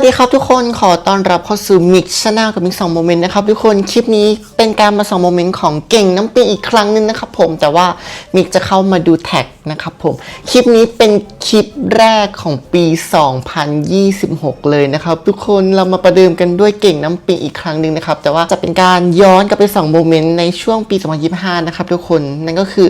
วัสดีครับทุกคนขอต้อนรับเข้าสู่มิกช n แนลกับมิกสองโมเมนต์นะครับทุกคนคลิปนี้เป็นการมาสองโมเมนต์ของเก่งน้ำปิงอีกครั้งหนึงนะครับผมแต่ว่ามิกจะเข้ามาดูแท็กนะครับผมคลิปนี้เป็นคลิปแรกของปี 2026 เลยนะครับทุกคนเรามาประเดิมกันด้วยเก่งน้ำปิงอีกครั้งหนึ่งนะครับแต่ว่าจะเป็นการย้อนกลับไปสองโมเมนต์ในช่วงปี 2025 นะครับทุกคนนั่นก็คือ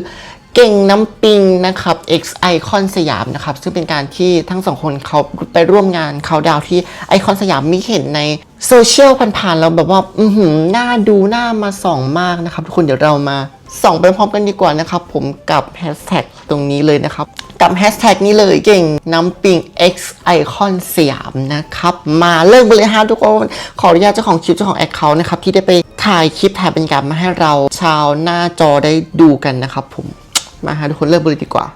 เก่งน้ำปิงนะครับ X Icon สยามนะครับ ซึ่งเป็นการที่ทั้งสองคนเขาไปร่วมงานเขาดาวที่ไอคอนสยามมิเห็นในโซเชียลผ่านๆแล้วแบบว่า อือหือน่าดูหน่ามาส่องมากนะครับ ทุกคนเดี๋ยวเรามาส่องไปพร้อมกันดีกว่านะครับ ผมกับแฮชแท็กตรงนี้เลยนะครับ กับแฮชแท็กนี้เลยเก่งน้ำปิง X Icon สยามนะครับ มาเริ่มกันเลยฮะทุกคนขออนุญาตเจ้าของคลิปเจ้าของแอคเคาท์นะครับที่ได้ไปถ่ายคลิปถ่ายบรรยากาศมาให้เราชาวหน้าจอได้ดูกันนะครับผม มาหาทุกคนเริ่มบริดีกว่า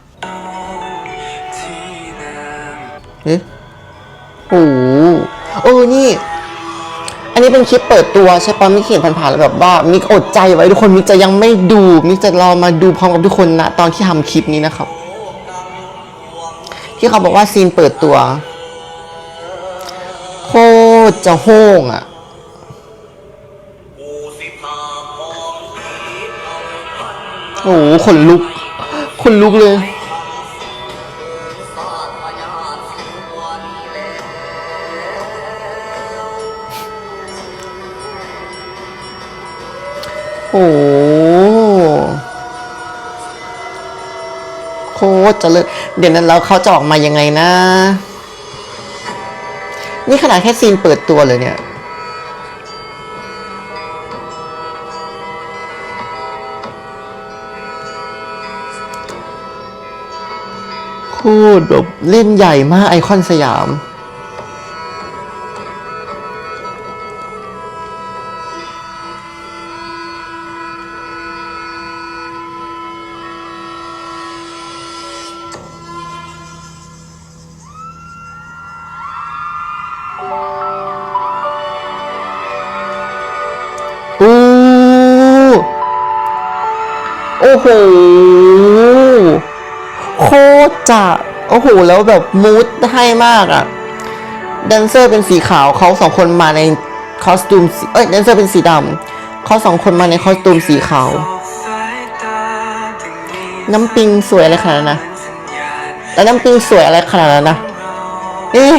เอ๊ะโอ้โหเออนี่ อันนี้เป็นคลิปเปิดตัวใช่ปะมิกเห็นผ่านๆแล้วแบบว่ามิกอดใจไว้ทุกคนมิกจะยังไม่ดูมิกจะรอมาดูพร้อมกับทุกคนนะตอนที่ทำคลิปนี้นะครับ ที่เขาบอกว่าซีนเปิดตัวโคตรจะโห้งอะโอ้โหขนลุก ขนลุกเลย โอ้โคตรจะเลยเดี๋ยวนั้นแล้วเขาจะออกมายังไงนะ นี่ขนาดแค่ซีนเปิดตัวเลยเนี่ย โคตรแบบเล่นใหญ่มากไอคอนสยาม โอ้โอ้โห จะโอ้โหแล้วแบบมูดให้มากอะแดนเซอร์เป็นสีขาวเขาสองคนมาในคอสตูมเอ้ยแดนเซอร์เป็นสีดำเขาสองคนมาในคอสตูมสีขาว น้ำปิงสวยอะไรขนาดนั้นนะแล้วน้ำปิงสวยอะไรขนาดนั้นนะเอ๊ะ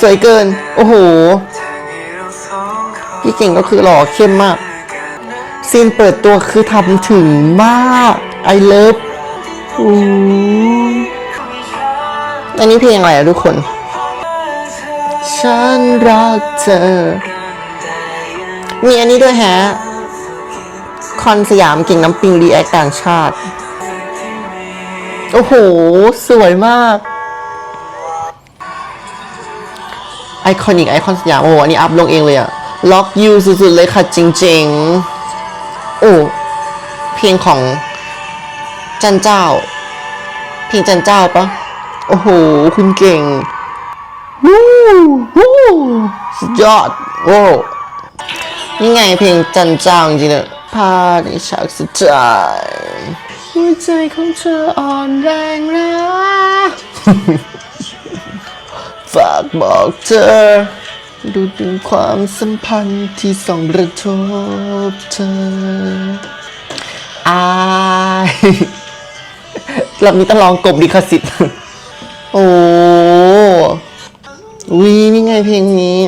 สวยเกิน โอ้โหพี่เก่งก็คือหล่อเข้มมากซีนเปิดตัวคือทำถึงมาก I love อู้ อันนี้เพลงอะไรอะทุกคน ฉันรักเธอ มีอันนี้ด้วยฮะ คอนสยามเก่งน้ำปิงรีแอคต่างชาติ โอ้โห สวยมาก ไอคอนิกไอคอนสยาม โอ้โหอันนี้อัพลงเองเลยอะล็อกยูสุดๆเลยค่ะจริงๆ โอ้ เพลงของจันเจ้า เพลงจันเจ้าปะ โอ้โห คุณเก่งวู้วู้สุดยอด โอ้นี่ไงเพลงจันเจ้าจริงๆเลยพาในฉากสุดท้ายหัวใจของเธออ่อนแรงแล้วฝากบอกเธอ ดูถึงความสัมพันธ์ที่ส่องระทบเธออายรอบนี้ต้องลองกบดิคสิทธิ์ โอ้วีนี่ไงเพลงนี้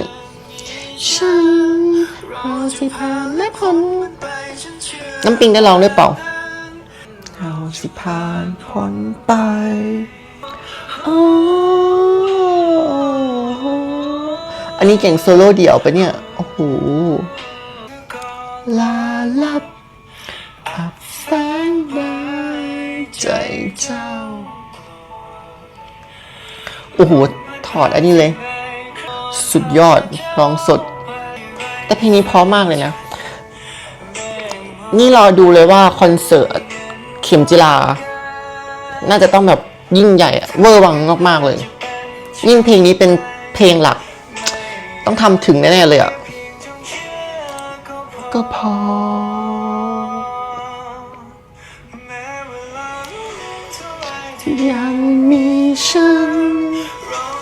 ฉันรอสิผ่านและพ้นน้ำปิงได้ร้องด้วยเปล่าเราสิผ่านพ้นไปโอ้อันนี้เก่งโซโล่เดี่ยวปะเนี่ย โอ้โห ลาลับอับแสงในใจเจ้า โอ้โห ถอดอันนี้เลย สุดยอดร้องสด แต่เพลงนี้เพราะมากเลยนะ นี่รอดูเลยว่าคอนเสิร์ตเข็มจิลา น่าจะต้องแบบยิ่งใหญ่ เวอร์วังมากๆเลย ยิ่งเพลงนี้เป็นเพลงหลัก ต้องทำถึงแน่ๆเลยอะ ก็พอ ยังมีฉัน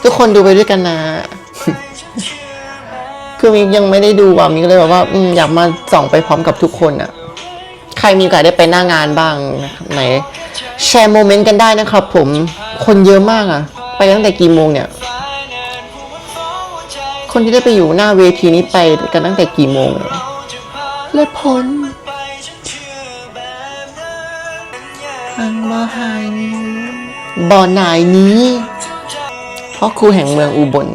ทุกคนดูไปด้วยกันนะ คือมิกยังไม่ได้ดูอะมิกเลยแบบว่าอืมอยากมาส่องไปพร้อมกับทุกคนอะ ใครมีโอกาสได้ไปหน้างานบ้างนะครับไหน แชร์โมเมนต์กันได้นะครับผม คนเยอะมากอะ ไปตั้งแต่กี่โมงเนี่ย คนที่ได้ไปอยู่หน้าเวทีนี้ไปกันตั้งแต่กี่โมงอะและผลทางบ่หายบ่อหนายนี้เพราะครูแห่งเมืองอุบล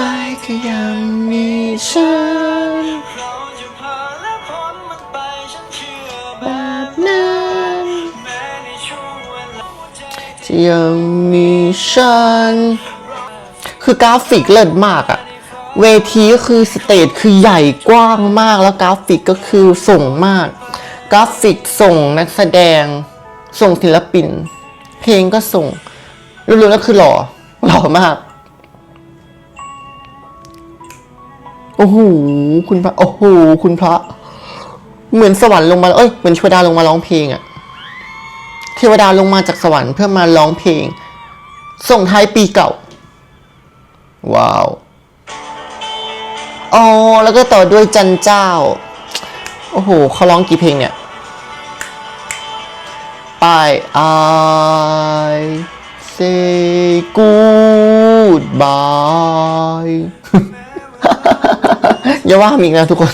ร้ายก็ยังมีฉันแบบนั้นที่ยังมีฉันคือกราฟิกเลิศมากอะเวทีก็คือสเตจคือใหญ่กว้างมากแล้วกราฟิกก็คือส่งมาก กราฟิกส่งนักแสดงส่งศิลปิน เพลงก็ส่งรวมๆแล้วคือหล่อหล่อมาก โอ้โหคุณพระโอ้โหคุณพระ เหมือนสวรรค์ลงมาเอ้ยเหมือนเทวดาลงมาร้องเพลงอะเทวดาลงมาจากสวรรค์เพื่อมาร้องเพลง ส่งท้ายปีเก่า ว้าวอ๋อแล้วก็ต่อด้วยจันเจ้า โอ้โหเขาร้องกี่เพลงเนี่ย ไป I say goodbye อย่าว่ามีนะทุกคน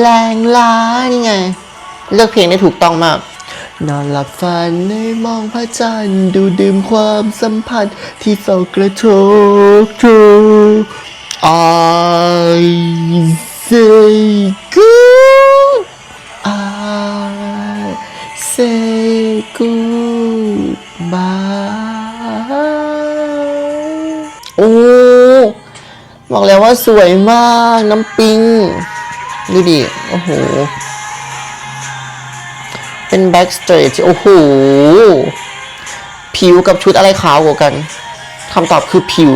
แรงล้านี่ไง เลือกเพลงได้ถูกต้องมากนอนหลับฝันในมองพระจันทร์ดูดื่มความสัมพันธ์ที่สกระทบเธอ I ว่าสวยมากน้ำปิง ดูดิ โอ้โห เป็นแบ็กสเตรทโอ้โห ผิวกับชุดอะไรขาวกว่ากันคำตอบคือผิว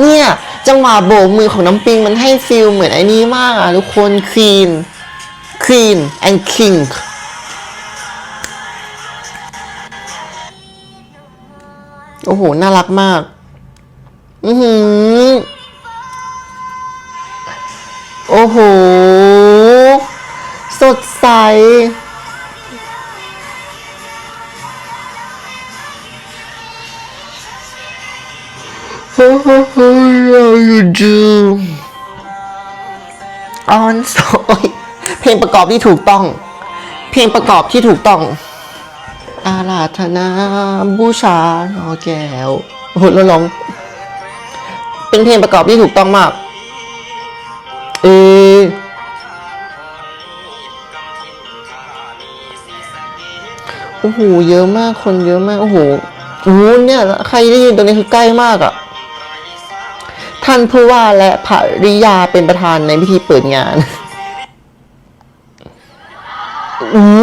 เนี่ย จังหวะโบกมือของน้ำปิงมันให้ฟิลเหมือนไอ้นี้มากอะทุกคนค e ีนค e ีน and king โอ้โห น่ารักมาก อือหือ โห สดใส How you do on สอยเพลงประกอบที่ถูกต้อง เพลงประกอบที่ถูกต้อง อาราธนาบูชาหอแก้วโอ้โหแล้วร้อง เป็นเพลงประกอบที่ถูกต้องมาก เออโอ้โห เยอะมาก คนเยอะมาก โอ้โหโอ้เนี่ย ใครได้ยินตรงนี้คือใกล้มากอะ่ะ ท่านผู้ว่าและภริยาเป็นประธานในพิธีเปิดงานโอ้โห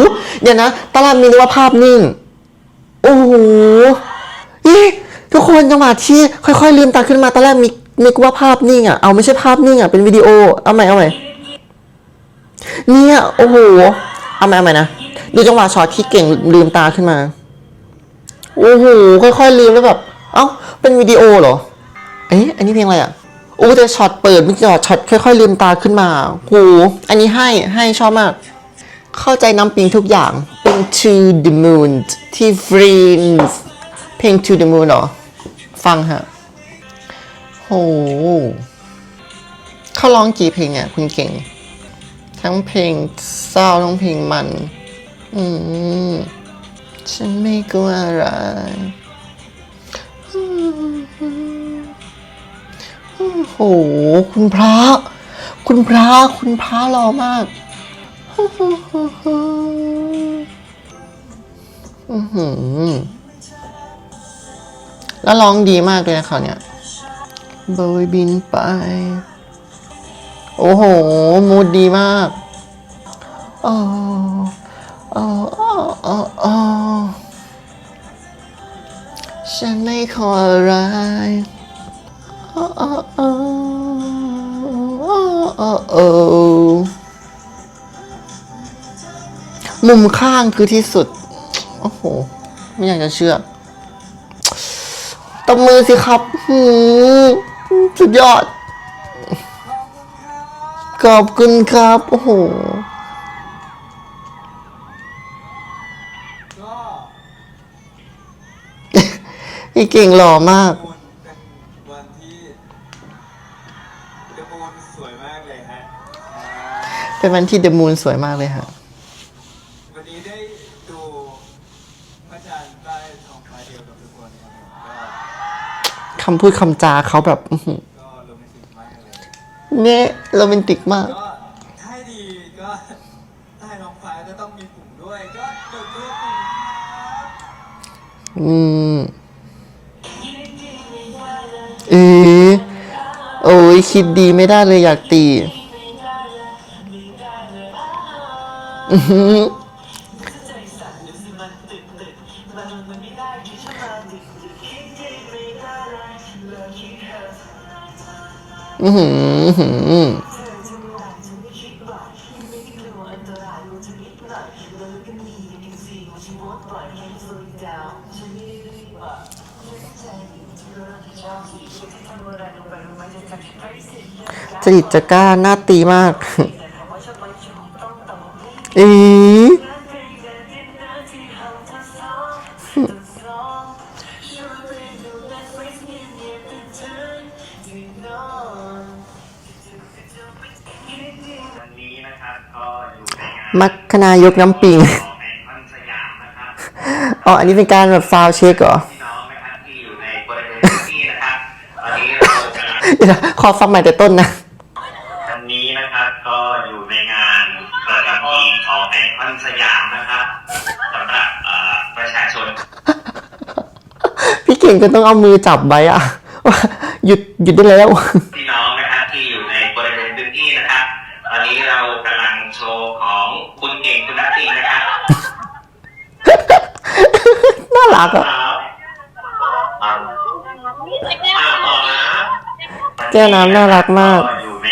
เดี๋ยวนะ ตลาดมีนว่าภาพนิ่ง โอ้โหนี่ทุกคนจังหวะที่ค่อยๆลืมตาขึ้นมาตอนแรกมี นึกว่าภาพนิ่งอะ เอาไม่ใช่ภาพนิ่งอะ เป็นวิดีโอ เอาใหม่เอาใหม่ เนี่ย โอ้โห เอาใหม่เอาใหม่นะ ดูจังหวะช็อตที่เก่งลืมตาขึ้นมา โอ้โห ค่อยๆลืมแล้วแบบ เอ้า เป็นวิดีโอเหรอ เอ๊ะ อันนี้เพลงอะไรอะโอ้แต่ช็อตเปิดมื่อกี้ช็อตค่อย ๆ ลืมตาขึ้นมาโหอันนี้ให้ให้ชอบมาก เข้าใจน้ำปิงทุกอย่าง เป็น To the Moon ที่ Friends เพลง To the Moon เหรอ ฟังฮะ หเขาร้องกี่เพลงอะคุณเก่ง ทั้งเพลงเศร้าทั้งเพลงมัน อืม ฉันไม่กลัวอะไรอืมโอ้โห คุณพระ คุณพระ คุณพระรอมากอือหือแล้วร้องดีมากเลยนะเขาเนี่ย โบยบินไป โอ้โห มูดดีมากอ๋ออ๋ออ๋ออ๋ออ๋อฉันไม่ขออะไรอ๋ออ๋ออ๋ออ๋อมุมข้างคือที่สุด โอ้โห ไม่อยากจะเชื่อตบมือสิครับหื สุดยอด ขอบคุณครับ โอ้โหก็พี่เก่งหล่อมากมูนเป็นวันที่เดอะมูนสวยมากเลยฮะอ่าเป็นวันที่เดอะมูนสวยมากเลยฮะ วันนี้ได้ดูพระจันทร์ใต้ท้องฟ้าเดียวกับทุกคน คำพูดคำจาเขาแบบอื้อหือก็โรแมนติกมากเลยเนี่ยโรแมนติกมาก ก็ถ้าให้ดีก็ใต้ท้องฟ้าก็ต้องมีปุ่มด้วย ก็กดตัวปุ่มครับอืมเออโอ้ยคิดดีไม่ได้เลยอยากตี อื้อหือ อือหือหือจริตจะกล้าหน้าตีมากเอ๊ คคณายกน้ำปิงของไอคอนสยามนะครับอ๋อ อันนี้เป็นการแบบฟาวเช็คเหรอพี่น้องนะครับที่อยู่ในบริเวณพื้นที่นะครับตอนนี้เรากำลังเดี๋ยวนะขอฟังใหม่แต่ต้นนะวันนี้นะครับก็อยู่ในงานประจำปีของไอคอนสยามนะครับสำหรับเอ่อประชาชน พี่เก่งก็ต้องเอามือจับไว้อะว่าหยุดหยุดได้แล้ว แก้วน้ำน่ารักมากอยู่ใน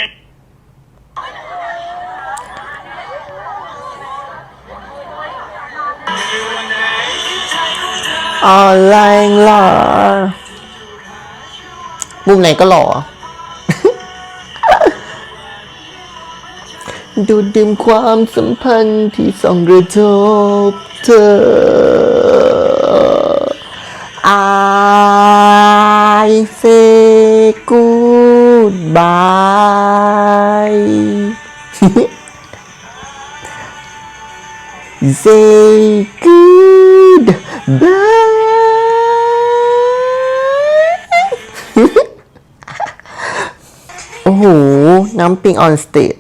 อ๋อแรงหล่อมุมไหนก็หล่อ ดูดดื่มความสัมพันธ์ที่ส่องกระทบเธอ I say goodbye say goodbye โอ้โห น้ำปิงออนสเตจ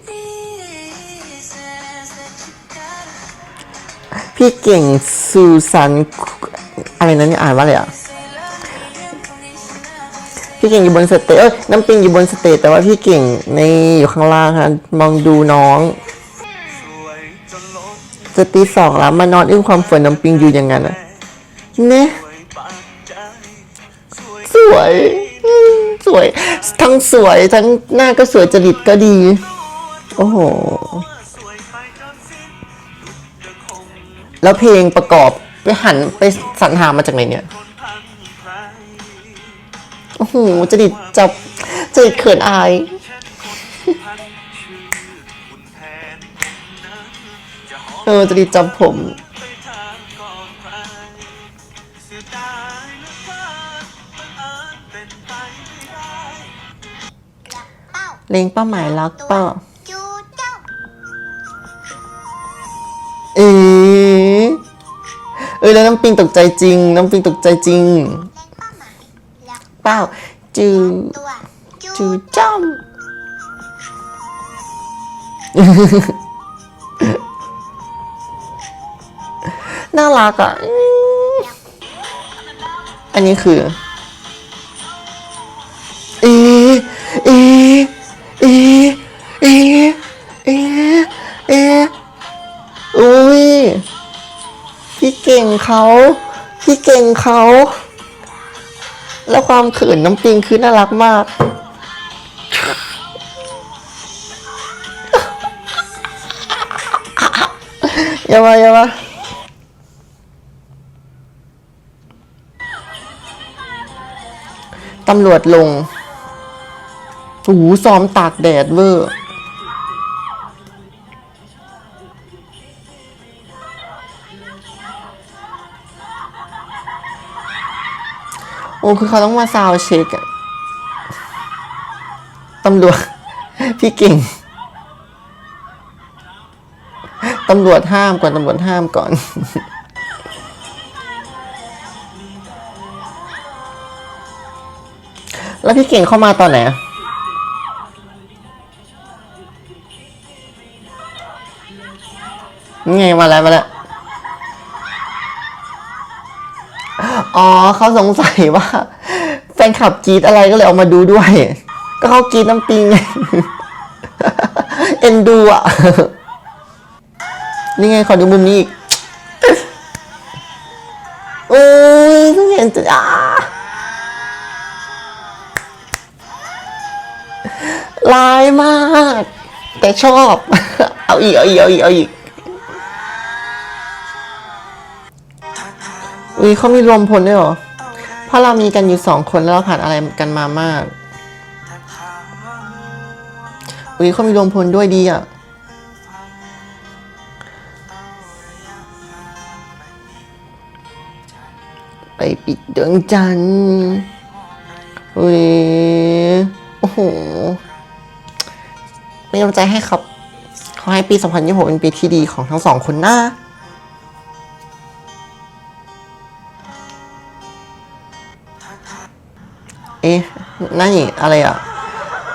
พี่เก่งซูซันอะไรนะเนี่ยอ่านว่าอะไรอะ พี่เก่งอยู่บนสเตจเอ้ยน้ำปิงอยู่บนสเตจแต่ว่าพี่เก่งในอยู่ข้างล่างค่ะมองดูน้องจะตีสองแล้วมานอนอึ้งความฝันน้ำปิงอยู่อย่างนั้นนะเนี่ยสวยสวย ทั้งสวยทั้งหน้าก็สวยจริตก็ดี โอ้โห แล้วเพลงประกอบไปหันไปสรรหามาจากไหนเนี่ย โอ้โหจริตจับจริตเขินอาย เออจริตจับผมเล็งเป้าหมายรักเป้าเจ้าเอ๋เออแล้วน้ำปิงตกใจจริง น้ำปิงตกใจจริง ป้าจือจูจือจ้อมน่ารักอะ อันนี้คือ เอ เอ เอ เอ เอ เอ อุ้ย พี่เก่งเขา พี่เก่งเขา แล้วความเขินน้ำปิงคือน่ารักมาก อย่ามาอย่ามาตำรวจลงหูซ้อมตากแดดเวอร์ คือเขาต้องมาซาวเช็คอะตำรวจ พี่เก่ง ตำรวจห้ามก่อนตำรวจห้ามก่อน แล้วพี่เก่งเข้ามาตอนไหนไงมาแล้วมาแล้ว อ๋อเขาสงสัยว่า แฟนคลับกรีดอะไรก็เลยเอามาดูด้วย ก็เขากรีดน้ำปิงไงเอ็นดูอะ นี่ไงขอดูมุมนี้อีกโอ้ยเพิ่งเห็นจ้าลายมาก แต่ชอบ เอาอีก เอาอีก เอาอีกเอาอีก อุ้ยเขามีรวมพลด้วยเหรอเพราะเรามีกันอยู่สองคนแล้วเราผ่านอะไรกันมามาก อุ้ยเขามีรวมพลด้วยดีอะไปปิดดวงจันทร์อุ้ยโอ้โหเป็นกำลังใจให้ครับ ขอให้ปี 2026 เป็นปีที่ดีของทั้งสองคนนะ เอ๊ะนั่นอีกอะไรอะ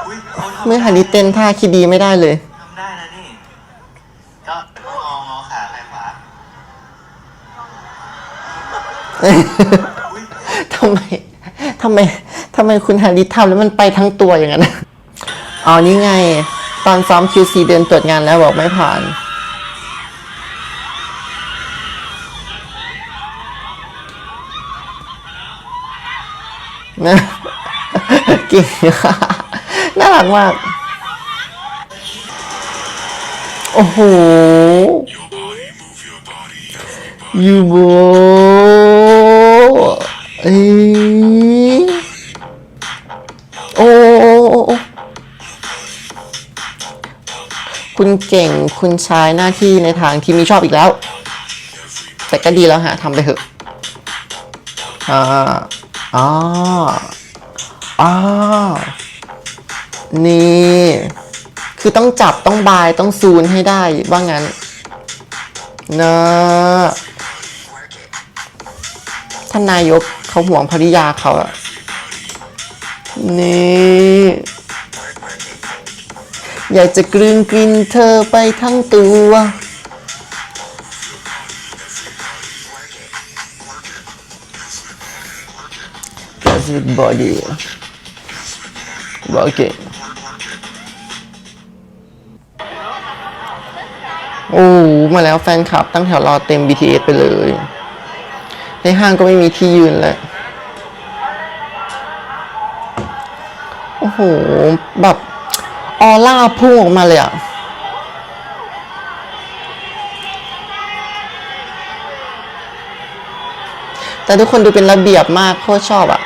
อุ้ยเขาทำเมื่อฮันนี่เต้นท่าคิดดีไม่ได้เลยทำได้นะนี่ก็งองอขาซ้ายขวาอุ้ยทำไมทำไมทำไมคุณฮาริสทำแล้วมันไปทั้งตัวอย่างนั้นอ๋อนี่ไง ตอนซ้อม QC เดินตรวจงานแล้วบอกไม่ผ่าน นะ เก่ง น่ารักมาก โอ้โหยูโบเอ้ยโอ้โอ้โอ้โอ้คุณเก่งคุณใช้หน้าที่ในทางที่มีชอบอีกแล้ว แต่ก็ดีแล้วฮะทำไปเถอะอ่าอ่า อ่านี่ คือต้องจับต้องบายต้องซูนให้ได้ว่างั้นนะท่านนายกเขาห่วงภริยาเขาอะนี่ อยากจะกลืนกินเธอไปทั้งตัว Does it body ok โอ้มาแล้วแฟนคลับตั้งแถวรอเต็ม BTS ไปเลย ในห้างก็ไม่มีที่ยืนแล้วโอ้โห แบบออร่าพุ่งออกมาเลยอะแต่ทุกคนดูเป็นระเบียบมากโคตรชอบอะ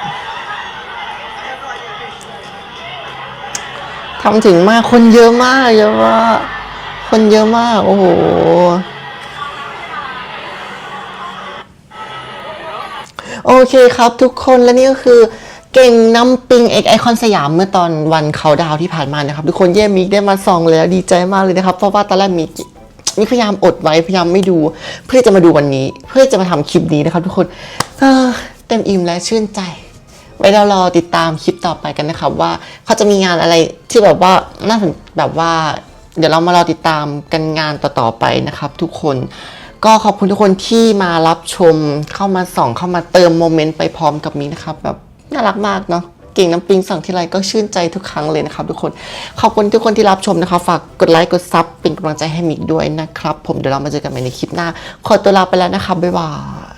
ทำถึงมากคนเยอะมากเยอะมากคนเยอะมาก โอ้โหโอเคครับทุกคนและนี่ก็คือเก่งน้ำปิงเอกไอคอนสยามเมื่อตอนวันเขาดาวที่ผ่านมานะครับ ทุกคนเย่มิกได้มาส่องแล้วดีใจมากเลยนะครับ เพราะว่าตอนแรกมิกมิกพยายามอดไว้พยายามไม่ดู เพื่อจะมาดูวันนี้ เพื่อจะมาทำคลิปนี้นะครับ ทุกคนเเต็มอิ่มและชื่นใจ ไว้เรารอติดตามคลิปต่อไปกันนะครับว่าเขาจะมีงานอะไรที่แบบว่าน่าสนแบบว่า เดี๋ยวเรามารอติดตามกันงานต่อๆไปนะครับ ทุกคนก็ขอบคุณทุกคนที่มารับชมเข้ามาส่องเข้ามาเติมโมเมนต์ไปพร้อมกับมิกนะครับ แบบน่ารักมากเนาะเก่งน้ำปิงสั่งทีไรก็ชื่นใจทุกครั้งเลยนะครับ ทุกคนขอบคุณทุกคนที่รับชมนะครับฝากกดไลค์กดซับเป็นกำลังใจให้มิกด้วยนะครับ ผมเดี๋ยวเรามาเจอกันใหม่ในคลิปหน้า ขอตัวลาไปแล้วนะครับบ๊ายบาย